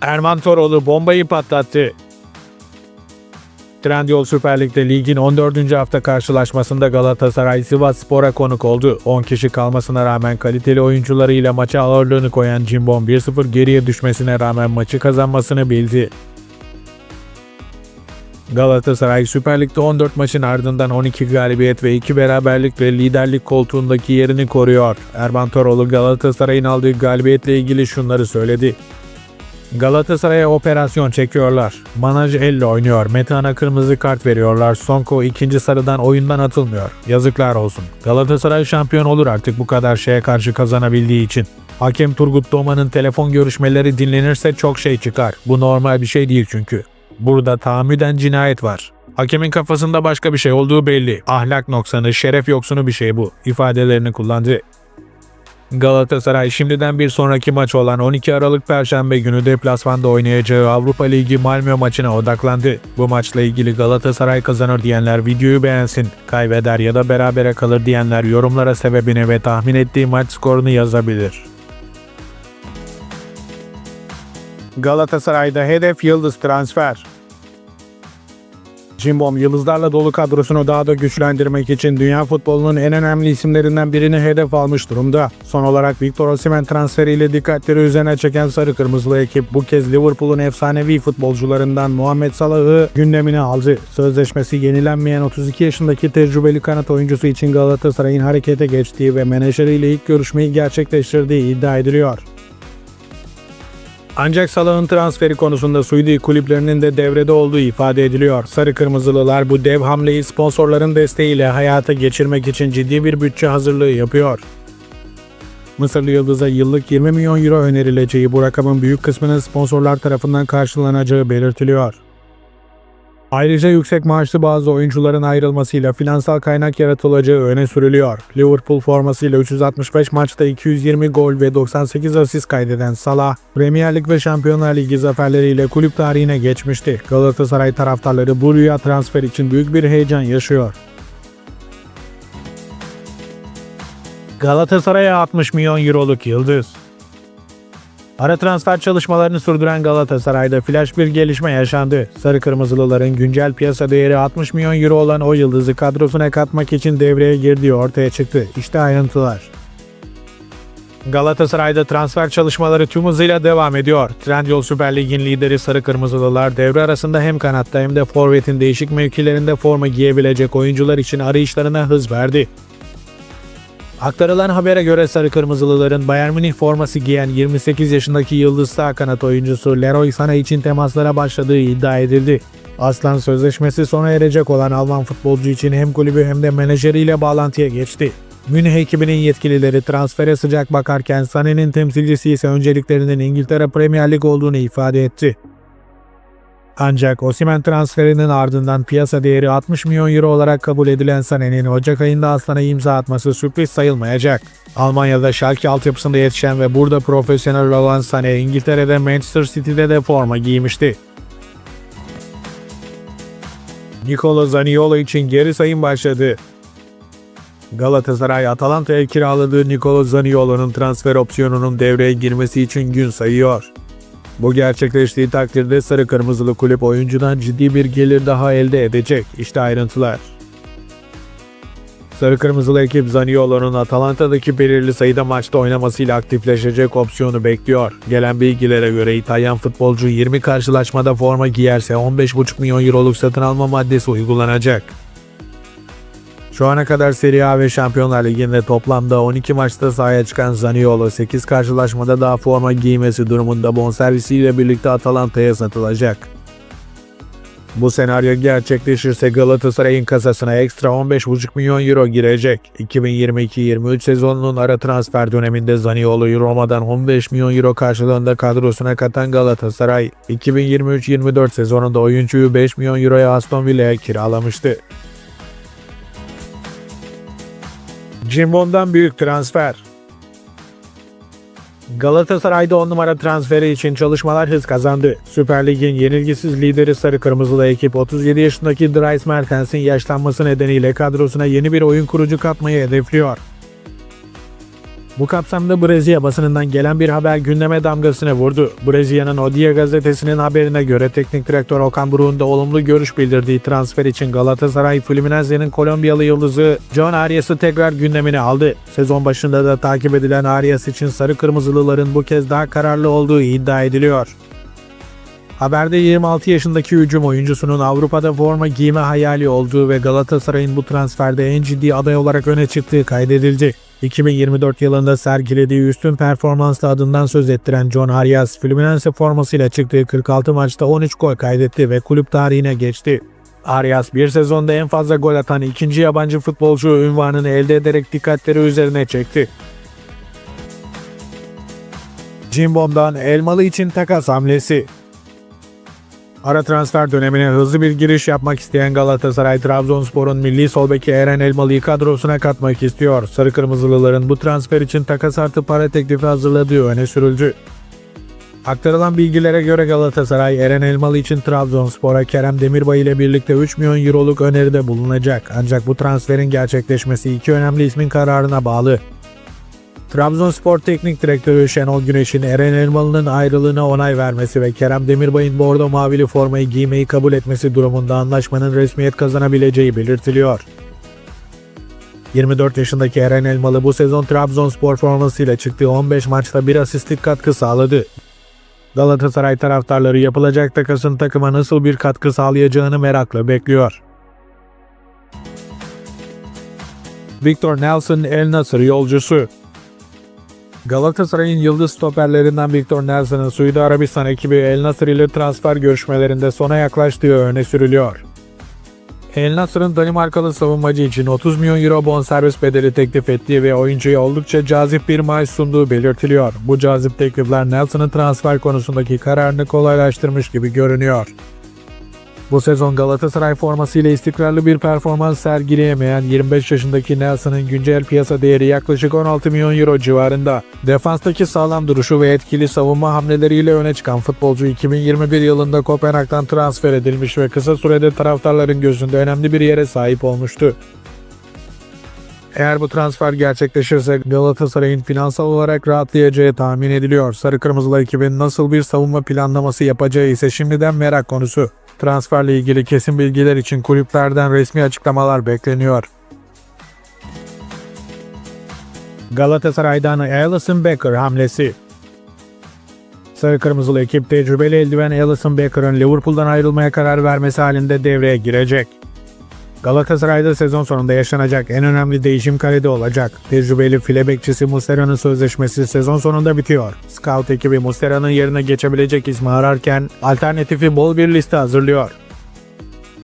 Erman Toroğlu bombayı patlattı. Trendyol Süper Lig'de ligin 14. hafta karşılaşmasında Galatasaray Sivas Spor'a konuk oldu. 10 kişi kalmasına rağmen kaliteli oyuncularıyla maça ağırlığını koyan Cimbom 1-0 geriye düşmesine rağmen maçı kazanmasını bildi. Galatasaray Süper Lig'de 14 maçın ardından 12 galibiyet ve 2 beraberlikle liderlik koltuğundaki yerini koruyor. Erman Toroğlu Galatasaray'ın aldığı galibiyetle ilgili şunları söyledi. Galatasaray'a operasyon çekiyorlar. Manaj elle oynuyor. Metehan'a kırmızı kart veriyorlar. Sonko ikinci sarıdan oyundan atılmıyor. Yazıklar olsun. Galatasaray şampiyon olur artık bu kadar şeye karşı kazanabildiği için. Hakem Turgut Doğman'ın telefon görüşmeleri dinlenirse çok şey çıkar. Bu normal bir şey değil çünkü. Burada tahammüden cinayet var. Hakemin kafasında başka bir şey olduğu belli. Ahlak noksanı, şeref yoksunu bir şey bu. ifadelerini kullandı. Galatasaray şimdiden bir sonraki maç olan 12 Aralık Perşembe günü deplasmanda oynayacağı Avrupa Ligi Malmö maçına odaklandı. Bu maçla ilgili Galatasaray kazanır diyenler videoyu beğensin, kaybeder ya da berabere kalır diyenler yorumlara sebebini ve tahmin ettiği maç skorunu yazabilir. Galatasaray'da hedef yıldız transfer. Cimbom yıldızlarla dolu kadrosunu daha da güçlendirmek için dünya futbolunun en önemli isimlerinden birini hedef almış durumda. Son olarak Victor Osimhen transferiyle dikkatleri üzerine çeken sarı kırmızılı ekip bu kez Liverpool'un efsanevi futbolcularından Muhammed Salah'ı gündemine aldı. Sözleşmesi yenilenmeyen 32 yaşındaki tecrübeli kanat oyuncusu için Galatasaray'ın harekete geçtiği ve menajeriyle ilk görüşmeyi gerçekleştirdiği iddia ediliyor. Ancak Salah'ın transferi konusunda Suudi kulüplerinin de devrede olduğu ifade ediliyor. Sarı Kırmızılılar bu dev hamleyi sponsorların desteğiyle hayata geçirmek için ciddi bir bütçe hazırlığı yapıyor. Mısırlı Yıldız'a yıllık 20 milyon euro önerileceği bu rakamın büyük kısmının sponsorlar tarafından karşılanacağı belirtiliyor. Ayrıca yüksek maaşlı bazı oyuncuların ayrılmasıyla finansal kaynak yaratılacağı öne sürülüyor. Liverpool formasıyla 365 maçta 220 gol ve 98 asist kaydeden Salah, Premier Lig ve Şampiyonlar Ligi zaferleriyle kulüp tarihine geçmişti. Galatasaray taraftarları bu rüya transfer için büyük bir heyecan yaşıyor. Galatasaray'a 60 milyon euroluk yıldız. Ara transfer çalışmalarını sürdüren Galatasaray'da flash bir gelişme yaşandı. Sarı Kırmızılıların güncel piyasa değeri 60 milyon euro olan o yıldızı kadrosuna katmak için devreye girdiği ortaya çıktı. İşte ayrıntılar. Galatasaray'da transfer çalışmaları tüm hızıyla devam ediyor. Trendyol Süper Lig'in lideri Sarı Kırmızılılar devre arasında hem kanatta hem de forvetin değişik mevkilerinde forma giyebilecek oyuncular için arayışlarına hız verdi. Aktarılan habere göre Sarı Kırmızılıların Bayern Münih forması giyen 28 yaşındaki yıldız sağ kanat oyuncusu Leroy Sané için temaslara başladığı iddia edildi. Aslan sözleşmesi sona erecek olan Alman futbolcu için hem kulübü hem de menajeriyle bağlantıya geçti. Münih ekibinin yetkilileri transfere sıcak bakarken Sané'nin temsilcisi ise önceliklerinin İngiltere Premier Lig olduğunu ifade etti. Ancak Osimhen transferinin ardından piyasa değeri 60 milyon euro olarak kabul edilen Sané'nin Ocak ayında Aslan'a imza atması sürpriz sayılmayacak. Almanya'da Schalke altyapısında yetişen ve burada profesyonel olan Sané, İngiltere'de Manchester City'de de forma giymişti. Nicolo Zaniolo için geri sayım başladı. Galatasaray Atalanta'ya kiraladığı Nicolo Zaniolo'nun transfer opsiyonunun devreye girmesi için gün sayıyor. Bu gerçekleştiği takdirde sarı kırmızılı kulüp oyuncudan ciddi bir gelir daha elde edecek. İşte ayrıntılar. Sarı kırmızılı ekip Zaniolo'nun Atalanta'daki belirli sayıda maçta oynamasıyla aktifleşecek opsiyonu bekliyor. Gelen bilgilere göre İtalyan futbolcu 20 karşılaşmada forma giyerse 15,5 milyon euroluk satın alma maddesi uygulanacak. Şu ana kadar Serie A ve Şampiyonlar Ligi'nde toplamda 12 maçta sahaya çıkan Zaniolo 8 karşılaşmada daha forma giymesi durumunda bonservisiyle birlikte Atalanta'ya satılacak. Bu senaryo gerçekleşirse Galatasaray'ın kasasına ekstra 15,5 milyon euro girecek. 2022-23 sezonunun ara transfer döneminde Zaniolo'yu Roma'dan 15 milyon euro karşılığında kadrosuna katan Galatasaray, 2023-24 sezonunda oyuncuyu 5 milyon euroya Aston Villa'ya kiralamıştı. Cimbom'dan büyük transfer. Galatasaray'da 10 numara transferi için çalışmalar hız kazandı. Süper Lig'in yenilgisiz lideri Sarı Kırmızılı ekip 37 yaşındaki Dries Mertens'in yaşlanması nedeniyle kadrosuna yeni bir oyun kurucu katmayı hedefliyor. Bu kapsamda Brezilya basınından gelen bir haber gündeme damgasını vurdu. Brezilya'nın Odia gazetesinin haberine göre teknik direktör Okan Buruk'un da olumlu görüş bildirdiği transfer için Galatasaray Fluminense'nin Kolombiyalı yıldızı John Arias'ı tekrar gündemine aldı. Sezon başında da takip edilen Arias için sarı kırmızılıların bu kez daha kararlı olduğu iddia ediliyor. Haberde 26 yaşındaki hücum oyuncusunun Avrupa'da forma giyme hayali olduğu ve Galatasaray'ın bu transferde en ciddi aday olarak öne çıktığı kaydedildi. 2024 yılında sergilediği üstün performansla adından söz ettiren John Arias, Fluminense formasıyla çıktığı 46 maçta 13 gol kaydetti ve kulüp tarihine geçti. Arias bir sezonda en fazla gol atan ikinci yabancı futbolcu ünvanını elde ederek dikkatleri üzerine çekti. Cimbom'dan Elmalı için takas hamlesi. Ara transfer dönemine hızlı bir giriş yapmak isteyen Galatasaray, Trabzonspor'un milli sol beki Eren Elmalı'yı kadrosuna katmak istiyor. Sarı Kırmızılıların bu transfer için takas artı para teklifi hazırladığı öne sürüldü. Aktarılan bilgilere göre Galatasaray, Eren Elmalı için Trabzonspor'a Kerem Demirbay ile birlikte 3 milyon euroluk öneride bulunacak. Ancak bu transferin gerçekleşmesi iki önemli ismin kararına bağlı. Trabzonspor Teknik Direktörü Şenol Güneş'in Eren Elmalı'nın ayrılığına onay vermesi ve Kerem Demirbay'ın bordo mavili formayı giymeyi kabul etmesi durumunda anlaşmanın resmiyet kazanabileceği belirtiliyor. 24 yaşındaki Eren Elmalı bu sezon Trabzonspor formasıyla çıktığı 15 maçta bir asistlik katkı sağladı. Galatasaray taraftarları yapılacak takasın takıma nasıl bir katkı sağlayacağını merakla bekliyor. Victor Nelson El Nasır yolcusu Galatasaray'ın yıldız stoperlerinden Victor Nelson'ın Suudi Arabistan ekibi El Nasır ile transfer görüşmelerinde sona yaklaştığı öne sürülüyor. El Nasır'ın Danimarkalı savunmacı için 30 milyon euro bonservis bedeli teklif ettiği ve oyuncuya oldukça cazip bir maaş sunduğu belirtiliyor. Bu cazip teklifler Nelson'ın transfer konusundaki kararını kolaylaştırmış gibi görünüyor. Bu sezon Galatasaray formasıyla istikrarlı bir performans sergileyemeyen 25 yaşındaki Nelson'ın güncel piyasa değeri yaklaşık 16 milyon euro civarında. Defanstaki sağlam duruşu ve etkili savunma hamleleriyle öne çıkan futbolcu 2021 yılında Kopenhag'dan transfer edilmiş ve kısa sürede taraftarların gözünde önemli bir yere sahip olmuştu. Eğer bu transfer gerçekleşirse Galatasaray'ın finansal olarak rahatlayacağı tahmin ediliyor. Sarı Kırmızılı ekibin nasıl bir savunma planlaması yapacağı ise şimdiden merak konusu. Transferle ilgili kesin bilgiler için kulüplerden resmi açıklamalar bekleniyor. Galatasaray'dan Alisson Becker hamlesi Sarı Kırmızılı ekip tecrübeli eldiven Alisson Becker'ın Liverpool'dan ayrılmaya karar vermesi halinde devreye girecek. Galatasaray'da sezon sonunda yaşanacak en önemli değişim kalede olacak. Tecrübeli file bekçisi Muslera'nın sözleşmesi sezon sonunda bitiyor. Scout ekibi Muslera'nın yerine geçebilecek ismi ararken alternatifi bol bir liste hazırlıyor.